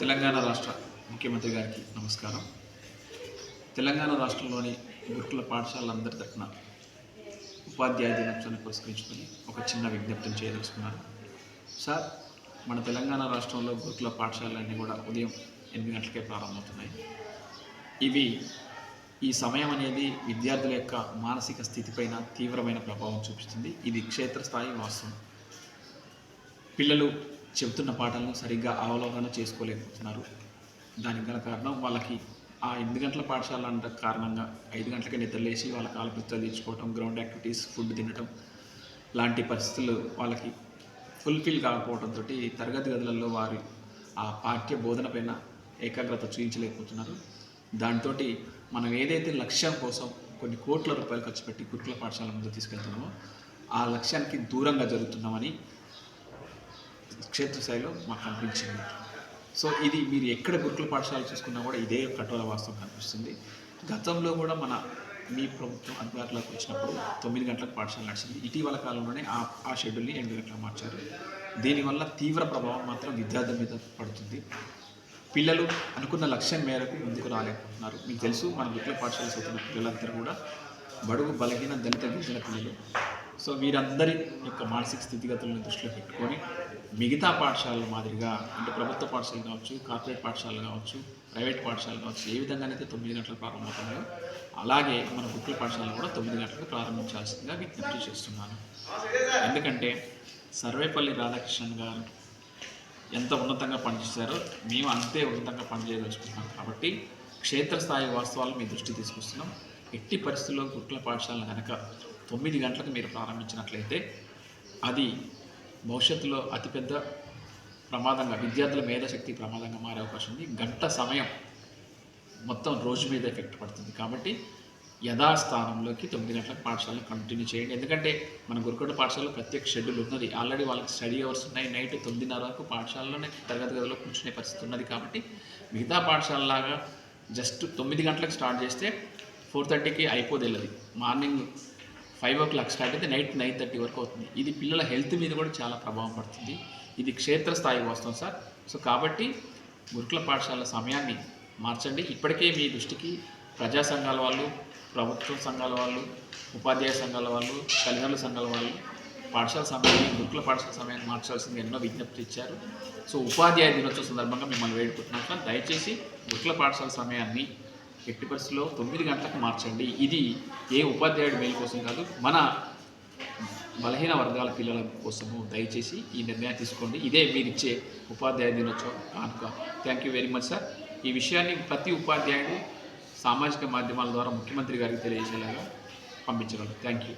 తెలంగాణ రాష్ట్ర ముఖ్యమంత్రి గారికి నమస్కారం. తెలంగాణ రాష్ట్రంలోని గురుకుల పాఠశాలలందరి తరఫున ఉపాధ్యాయ దినోత్సవాన్ని పురస్కరించుకొని ఒక చిన్న విజ్ఞప్తిని చేయదలుచుకున్నాను. సార్ మన తెలంగాణ రాష్ట్రంలో గురుకుల పాఠశాలలన్నీ కూడా ఉదయం ఎనిమిది గంటలకే ప్రారంభమవుతున్నాయి. ఇవి ఈ సమయం అనేది విద్యార్థుల యొక్క మానసిక స్థితిపైన తీవ్రమైన ప్రభావం చూపిస్తుంది. ఇది క్షేత్రస్థాయి వాస్తవం. పిల్లలు చెబుతున్న పాఠాలను సరిగ్గా అవలోకన చేసుకోలేకపోతున్నారు. దానికి గల కారణం వాళ్ళకి ఆ ఎనిమిది గంటల పాఠశాల అంట కారణంగా ఐదు గంటలకి నిద్రలేసి వాళ్ళ కాలకృత్యాలు తీర్చుకోవటం గ్రౌండ్ యాక్టివిటీస్ ఫుడ్ తినటం లాంటి పరిస్థితులు వాళ్ళకి ఫుల్ఫిల్ కాకపోవడంతో తరగతి గదులలో వారి ఆ పాఠ్య బోధన పైన ఏకాగ్రత చూపించలేకపోతున్నారు. దాంతో మనం ఏదైతే లక్ష్యం కోసం కొన్ని కోట్ల రూపాయలు ఖర్చు పెట్టి గురుకుల పాఠశాల ముందు తీసుకెళ్తున్నామో ఆ లక్ష్యానికి దూరంగా జరుగుతున్నామని క్షేత్రస్థాయిలో మాకు కనిపించింది సో ఇది మీరు ఎక్కడ గురుకుల పాఠశాల చూసుకున్నా కూడా ఇదే కఠోర వాస్తవం కనిపిస్తుంది. గతంలో కూడా మన మీ ప్రభుత్వం అధికారులకు వచ్చినప్పుడు తొమ్మిది గంటలకు పాఠశాల నడిచింది. ఇటీవల కాలంలోనే ఆ ఆ షెడ్యూల్ని ఎనిమిది గంటలకు మార్చారు. దీనివల్ల తీవ్ర ప్రభావం మాత్రం విద్యార్థుల మీద పడుతుంది. పిల్లలు అనుకున్న లక్ష్యం మేరకు ముందుకు రాలేకపోతున్నారు. మీకు తెలుసు మన గురుకుల పాఠశాల చదువుతున్న పిల్లలందరూ కూడా బడుగు బలహీన దళిత గిరిజన పిల్లలు. సో వీరందరి యొక్క మానసిక స్థితిగతులను దృష్టిలో పెట్టుకొని మిగతా పాఠశాలల మాదిరిగా అంటే ప్రభుత్వ పాఠశాలలు కావచ్చు కార్పొరేట్ పాఠశాలలు కావచ్చు ప్రైవేట్ పాఠశాలలు కావచ్చు ఏ విధంగానైతే తొమ్మిది గంటలకు ప్రారంభమవుతున్నాయో అలాగే మన గుట్ల పాఠశాలలు కూడా తొమ్మిది గంటలకు ప్రారంభించాల్సిందిగా విజ్ఞప్తి చేస్తున్నాను. ఎందుకంటే సర్వేపల్లి రాధాకృష్ణన్ గారు ఎంత ఉన్నతంగా పనిచేశారో మేము అంతే ఉన్నతంగా పనిచేయదలుచుకుంటున్నాం. కాబట్టి క్షేత్రస్థాయి వాస్తవాలు మీ దృష్టి తీసుకొస్తున్నాం. ఎట్టి పరిస్థితుల్లో గురుకుల పాఠశాలను కనుక తొమ్మిది గంటలకు మీరు ప్రారంభించినట్లయితే అది భవిష్యత్తులో అతిపెద్ద ప్రమాదంగా విద్యార్థుల మేధాశక్తి ప్రమాదంగా మారే అవకాశం ఉంది. గంట సమయం మొత్తం రోజు మీద ఎఫెక్ట్ పడుతుంది. కాబట్టి యథాస్థానంలోకి తొమ్మిది గంటలకు పాఠశాలను కంటిన్యూ చేయండి. ఎందుకంటే మన గురుకుల పాఠశాలలో ప్రత్యేక షెడ్యూల్ ఉన్నది. ఆల్రెడీ వాళ్ళకి స్టడీ అవర్స్ ఉన్నాయి. నైట్ తొమ్మిదిన్నర వరకు పాఠశాలలోనే తరగతి గదిలో కూర్చునే పరిస్థితి ఉన్నది కాబట్టి మిగతా పాఠశాలలాగా జస్ట్ తొమ్మిది గంటలకు స్టార్ట్ చేస్తే ఫోర్ థర్టీకి అయిపోదేళ్ళది. Morning five o'clock start అయితే నైట్ నైన్ థర్టీ వరకు అవుతుంది. ఇది పిల్లల హెల్త్ మీద కూడా చాలా ప్రభావం పడుతుంది. ఇది క్షేత్రస్థాయి వస్తాం సార్. సో కాబట్టి గురుకుల పాఠశాల సమయాన్ని మార్చండి. ఇప్పటికే మీ దృష్టికి ప్రజా సంఘాల వాళ్ళు ప్రభుత్వ సంఘాల వాళ్ళు ఉపాధ్యాయ సంఘాల వాళ్ళు తల్లిదండ్రుల సంఘాల వాళ్ళు పాఠశాల సమయాన్ని గురుకుల పాఠశాల సమయాన్ని మార్చాల్సింది ఎన్నో విజ్ఞప్తి ఇచ్చారు. సో ఉపాధ్యాయ దినోత్సవ సందర్భంగా మిమ్మల్ని సార్. దయచేసి గురుకుల పాఠశాల సమయాన్ని ఎట్టి పరిస్థితుల్లో తొమ్మిది గంటలకు మార్చండి. ఇది ఏ ఉపాధ్యాయుడి మేలు కోసం కాదు మన బలహీన వర్గాల పిల్లల కోసము దయచేసి ఈ నిర్ణయం తీసుకోండి. ఇదే మీరు ఇచ్చే ఉపాధ్యాయ దినోత్సవం కానుక. Thank you very much sir ఈ విషయాన్ని ప్రతి ఉపాధ్యాయుడు సామాజిక మాధ్యమాల ద్వారా ముఖ్యమంత్రి గారికి తెలియజేసేలాగా పంపించగలరు. Thank you